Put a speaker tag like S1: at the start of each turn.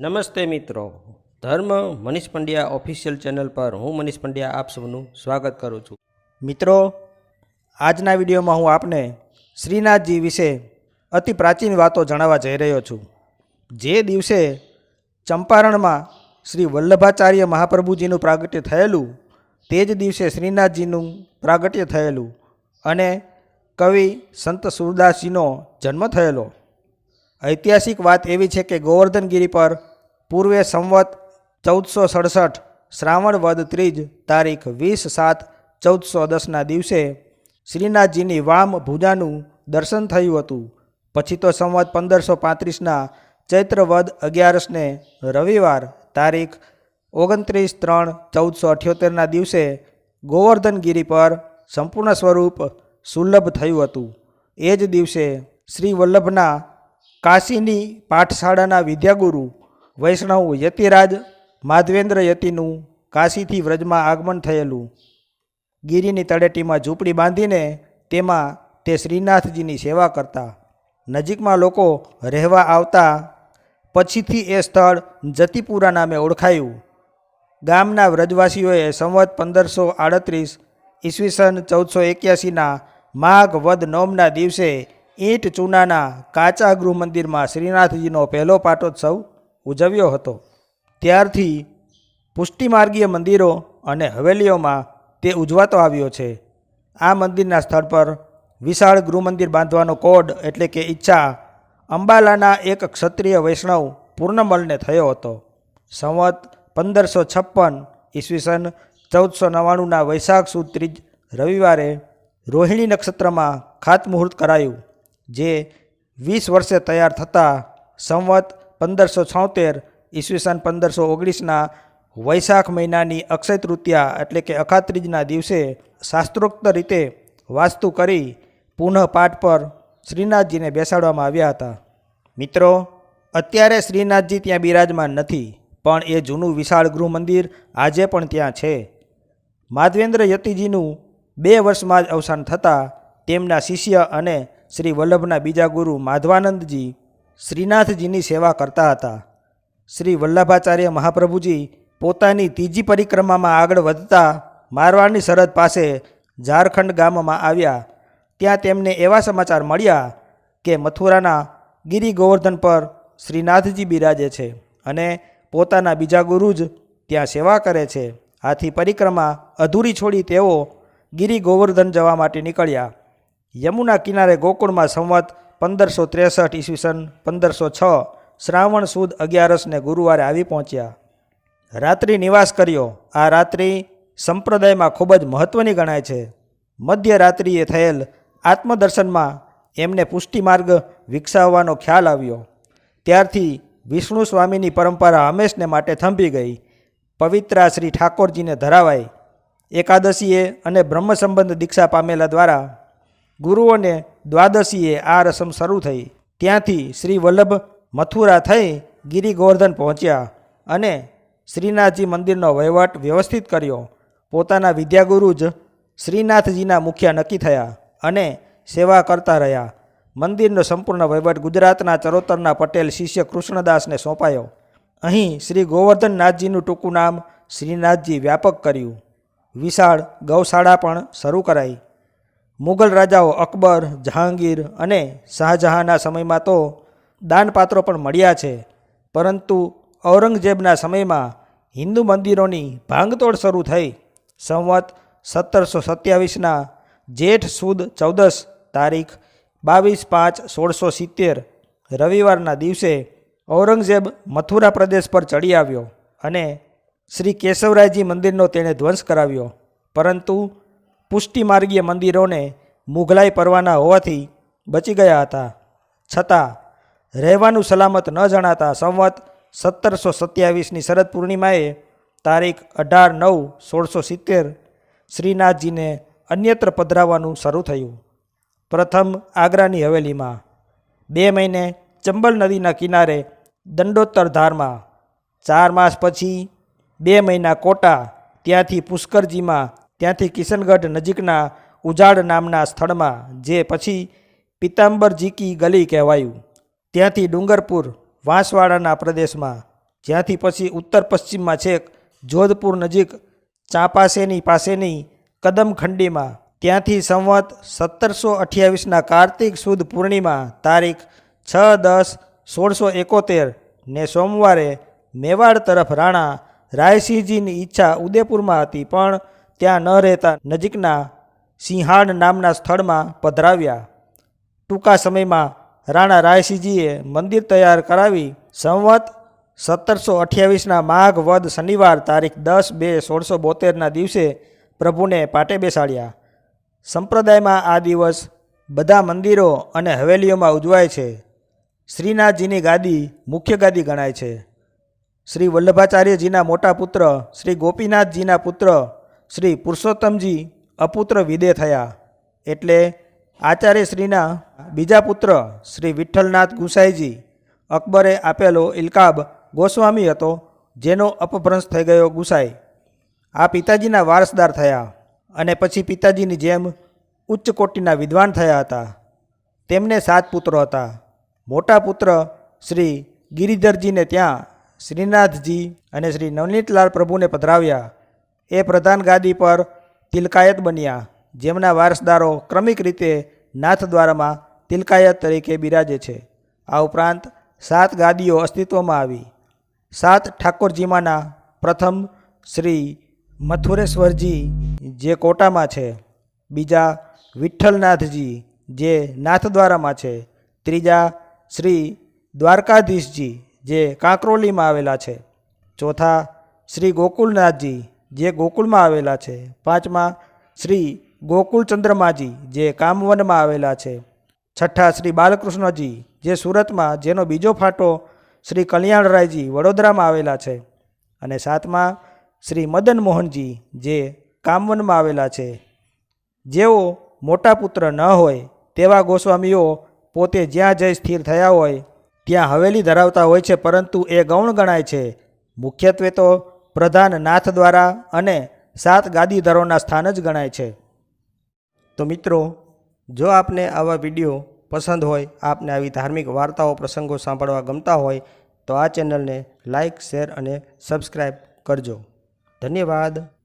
S1: નમસ્તે મિત્રો. ધર્મ મનીષ પંડ્યા ઓફિશિયલ ચેનલ પર હું મનીષ પંડ્યા આપ સૌનું સ્વાગત કરું છું.
S2: મિત્રો, આજના વિડીયોમાં હું આપને શ્રીનાથજી વિશે અતિ પ્રાચીન વાતો જણાવવા જઈ રહ્યો છું. જે દિવસે ચંપારણમાં શ્રી વલ્લભાચાર્ય મહાપ્રભુજીનું પ્રાગટ્ય થયેલું, તે જ દિવસે શ્રીનાથજીનું પ્રાગટ્ય થયેલું અને કવિ સંત સુરદાસજીનો જન્મ થયેલો. ઐતિહાસિક વાત એવી છે કે ગોવર્ધનગીરી પર પૂર્વે સંવત ચૌદસો સડસઠ, શ્રાવણ વદ ત્રીજ, તારીખ વીસ સાત, ચૌદસો દસના દિવસે શ્રીનાથજીની વામ ભુજાનું દર્શન થયું હતું. પછી તો સંવત પંદરસો પાંત્રીસના ચૈત્ર વદ અગિયારસને રવિવાર, તારીખ ઓગણત્રીસ ત્રણ, ચૌદસો અઠ્યોતેરના દિવસે ગોવર્ધનગીરી પર સંપૂર્ણ સ્વરૂપ સુલભ થયું હતું. એ જ દિવસે શ્રી વલ્લભના કાશીની પાઠશાળાના વિદ્યાગુરુ વૈષ્ણવ યતિરાજ માધવેન્દ્ર યતિનું કાશીથી વ્રજમાં આગમન થયેલું. ગિરિની તળેટીમાં ઝૂંપડી બાંધીને તેમાં તે શ્રીનાથજીની સેવા કરતા. નજીકમાં લોકો રહેવા આવતા. પછીથી એ સ્થળ જતીપુરા નામે ઓળખાયું. ગામના વ્રજવાસીઓએ સંવત પંદરસો આડત્રીસ ઈસવીસન ચૌદસો એક્યાસીના માઘ વદ નોમના દિવસે ઈંટ ચૂનાના કાચા ગૃહ મંદિરમાં શ્રીનાથજીનો પહેલો પાટોત્સવ ઉજવ્યો હતો. ત્યારથી પુષ્ટિમાર્ગીય મંદિરો અને હવેલીઓમાં તે ઉજવાતો આવ્યો છે. આ મંદિરના સ્થળ પર વિશાળ ગૃહમંદિર બાંધવાનો કોડ એટલે કે ઈચ્છા અંબાલાના એક ક્ષત્રિય વૈષ્ણવ પૂર્ણમલને થયો હતો. સંવત પંદરસો છપ્પન ઈસવીસન ચૌદસો નવ્વાણુંના વૈશાખ સુદ ત્રીજ રવિવારે રોહિણી નક્ષત્રમાં ખાતમુહૂર્ત કરાયું, જે વીસ વર્ષે તૈયાર થતાં સંવત પંદરસો છોતેર ઈસવીસન પંદરસો ઓગણીસના વૈશાખ મહિનાની અક્ષય તૃતીયા એટલે કે અખાત્રીજના દિવસે શાસ્ત્રોક્ત રીતે વાસ્તુ કરી પુનઃ પાઠ પર શ્રીનાથજીને બેસાડવામાં આવ્યા હતા. મિત્રો, અત્યારે શ્રીનાથજી ત્યાં બિરાજમાન નથી, પણ એ જૂનું વિશાળ ગૃહ મંદિર આજે પણ ત્યાં છે. માધવેન્દ્ર યતિજીનું બે વર્ષમાં જ અવસાન થતાં તેમના શિષ્ય અને શ્રી વલ્લભના બીજા ગુરુ માધવાનંદજી શ્રીનાથજીની સેવા કરતા હતા. શ્રી વલ્લભાચાર્ય મહાપ્રભુજી પોતાની ત્રીજી પરિક્રમામાં આગળ વધતા મારવાડની સરહદ પાસે ઝારખંડ ગામમાં આવ્યા. ત્યાં તેમને એવા સમાચાર મળ્યા કે મથુરાના ગિરી ગોવર્ધન પર શ્રીનાથજી બિરાજે છે અને પોતાના બીજા ગુરુ જ ત્યાં સેવા કરે છે. આથી પરિક્રમા અધૂરી છોડી તેઓ ગિરી ગોવર્ધન જવા માટે નીકળ્યા. યમુના કિનારે ગોકુળમાં સંવત પંદરસો ત્રેસઠ ઈસવીસન પંદરસો છ શ્રાવણ સુદ અગિયારસને ગુરુવારે આવી પહોંચ્યા. રાત્રિ નિવાસ કર્યો. આ રાત્રિ સંપ્રદાયમાં ખૂબ જ મહત્ત્વની ગણાય છે. મધ્યરાત્રિએ થયેલ આત્મદર્શનમાં એમને પુષ્ટિ માર્ગ વિકસાવવાનો ખ્યાલ આવ્યો. ત્યારથી વિષ્ણુ સ્વામીની પરંપરા હંમેશને માટે થંભી ગઈ. પવિત્રા શ્રી ઠાકોરજીને ધરાવાઈ એકાદશીએ અને બ્રહ્મ સંબંધ દીક્ષા પામેલા દ્વારા ગુરુઓને દ્વાદશીએ આ રસમ શરૂ થઈ. ત્યાંથી શ્રી વલ્લભ મથુરા થઈ ગિરી ગોવર્ધન પહોંચ્યા અને શ્રીનાથજી મંદિરનો વહીવટ વ્યવસ્થિત કર્યો. પોતાના વિદ્યાગુરુ જ શ્રીનાથજીના મુખ્ય નક્કી થયા અને સેવા કરતા રહ્યા. મંદિરનો સંપૂર્ણ વહીવટ ગુજરાતના ચરોતરના પટેલ શિષ્ય કૃષ્ણદાસને સોંપાયો. અહીં શ્રી ગોવર્ધનનાથજીનું ટૂંકું નામ શ્રીનાથજી વ્યાપક કર્યું. વિશાળ ગૌશાળા પણ શરૂ કરાઈ. મુગલ રાજાઓ અકબર, જહાંગીર અને શાહજહાંના સમયમાં તો દાનપાત્રો પણ મળ્યા છે. પરંતુ ઔરંગઝેબના સમયમાં હિન્દુ મંદિરોની ભાંગતોડ શરૂ થઈ. સંવત સત્તરસો સત્યાવીસના જેઠ સુદ ચૌદસ તારીખ બાવીસ પાંચ સોળસો સિત્તેર રવિવારના દિવસે ઔરંગઝેબ મથુરા પ્રદેશ પર ચડી આવ્યો અને શ્રી કેશવરાયજી મંદિરનો તેણે ધ્વંસ કરાવ્યો. પરંતુ પુષ્ટિમાર્ગીય મંદિરોને મુઘલાઈ પરવાના હોવાથી બચી ગયા હતા. છતાં, રહેવાનું સલામત ન જણાતા સંવત સત્તરસો સત્યાવીસની શરદ પૂર્ણિમાએ તારીખ અઢાર નવ સોળસો સિત્તેર શ્રીનાથજીને અન્યત્ર પધરાવવાનું શરૂ થયું. પ્રથમ આગ્રાની હવેલીમાં, બે મહિને ચંબલ નદીના કિનારે દંડોત્તર ધારમાં, ચાર માસ પછી બે મહિના કોટા ત્યાંથી પુષ્કરજીમાં ત્યાંથી કિશનગઢ નજીકના ઉજાડ નામના સ્થળમાં, જે પછી પિતાંબરજી કી ગલી કહેવાયું. ત્યાંથી ડુંગરપુર, વાંસવાડાના પ્રદેશમાં. જ્યાંથી પછી ઉત્તર પશ્ચિમમાં છેક જોધપુર નજીક ચાંપાસેની પાસેની કદમખંડીમાં. ત્યાંથી સંવત સત્તરસો અઠ્યાવીસના કાર્તિક સુદ પૂર્ણિમા, તારીખ છ દસ સોળસો એકોતેર, ને સોમવારે મેવાડ તરફ રાણા રાયસિંહજીની ઈચ્છા ઉદયપુરમાં હતી. પણ ત્યાં ન રહેતા નજીકના સિંહાડ નામના સ્થળમાં પધરાવ્યા. ટૂંકા સમયમાં રાણા રાયસિંહજીએ મંદિર તૈયાર કરાવી સંવત સત્તરસો અઠ્યાવીસના માઘ વદ શનિવાર તારીખ દસ બે સોળસો બોતેરના દિવસે પ્રભુને પાટે બેસાડ્યા. સંપ્રદાયમાં આ દિવસ બધા મંદિરો અને હવેલીઓમાં ઉજવાય છે. શ્રીનાથજીની ગાદી મુખ્ય ગાદી ગણાય છે. શ્રી વલ્લભાચાર્યજીના મોટા પુત્ર શ્રી ગોપીનાથજીના પુત્ર શ્રી પુરુષોત્તમજી અપુત્ર વિદે થયા. એટલે આચાર્ય શ્રીના બીજા પુત્ર શ્રી વિઠ્ઠલનાથ ગુસાઈજી અકબરે આપેલો ઇલકાબ ગોસ્વામી હતો, જેનો અપભ્રંશ થઈ ગયો ગુસાઈ. આ પિતાજીના વારસદાર થયા અને પછી પિતાજીની જેમ ઉચ્ચ કોટીના વિદ્વાન થયા હતા. તેમને સાત પુત્રો હતા. મોટા પુત્ર શ્રી ગિરિધરજીને ત્યાં શ્રીનાથજી અને શ્રી નવનીતલાલ પ્રભુને પધરાવ્યા. એ પ્રધાન ગાદી પર તિલકાયત બન્યા, જેમના વારસદારો ક્રમિક રીતે નાથદ્વારામાં તિલકાયત તરીકે બિરાજે છે. આ ઉપરાંત સાત ગાદીઓ અસ્તિત્વમાં આવી. સાત ઠાકોરજીમાંના પ્રથમ શ્રી મથુરેશ્વરજી જે કોટામાં છે, બીજા વિઠ્ઠલનાથજી જે નાથદ્વારામાં છે, ત્રીજા શ્રી દ્વારકાધીશજી જે કાંકરોલીમાં આવેલા છે, ચોથા શ્રી ગોકુલનાથજી જે ગોકુળમાં આવેલા છે. પાંચમા, શ્રી ગોકુળચંદ્રમાજી, જે કામવનમાં આવેલા છે. છઠ્ઠા, શ્રી બાલકૃષ્ણજી, જે સુરતમાં, જેનો બીજો ફાટો શ્રી કલ્યાણરાયજી વડોદરામાં આવેલા છે. અને સાતમા, શ્રી મદન મોહનજી, જે કામવનમાં આવેલા છે. જેઓ મોટા પુત્ર ન હોય, તેવા ગોસ્વામીઓ પોતે જ્યાં જઈ સ્થિર થયા હોય, ત્યાં હવેલી ધરાવતા હોય છે, પરંતુ એ ગૌણ ગણાય છે. મુખ્યત્વે તો પ્રધાન નાથ દ્વારા અને સાત ગાદીધરોના સ્થાન જ ગણાય છે.
S1: તો મિત્રો, જો આપને આવા વીડિયો પસંદ હોય, આપને આવી ધાર્મિક વાર્તાઓ, પ્રસંગો સાંભળવા ગમતા હોય, તો આ ચેનલને લાઇક શેર અને સબસ્ક્રાઈબ કરજો. ધન્યવાદ.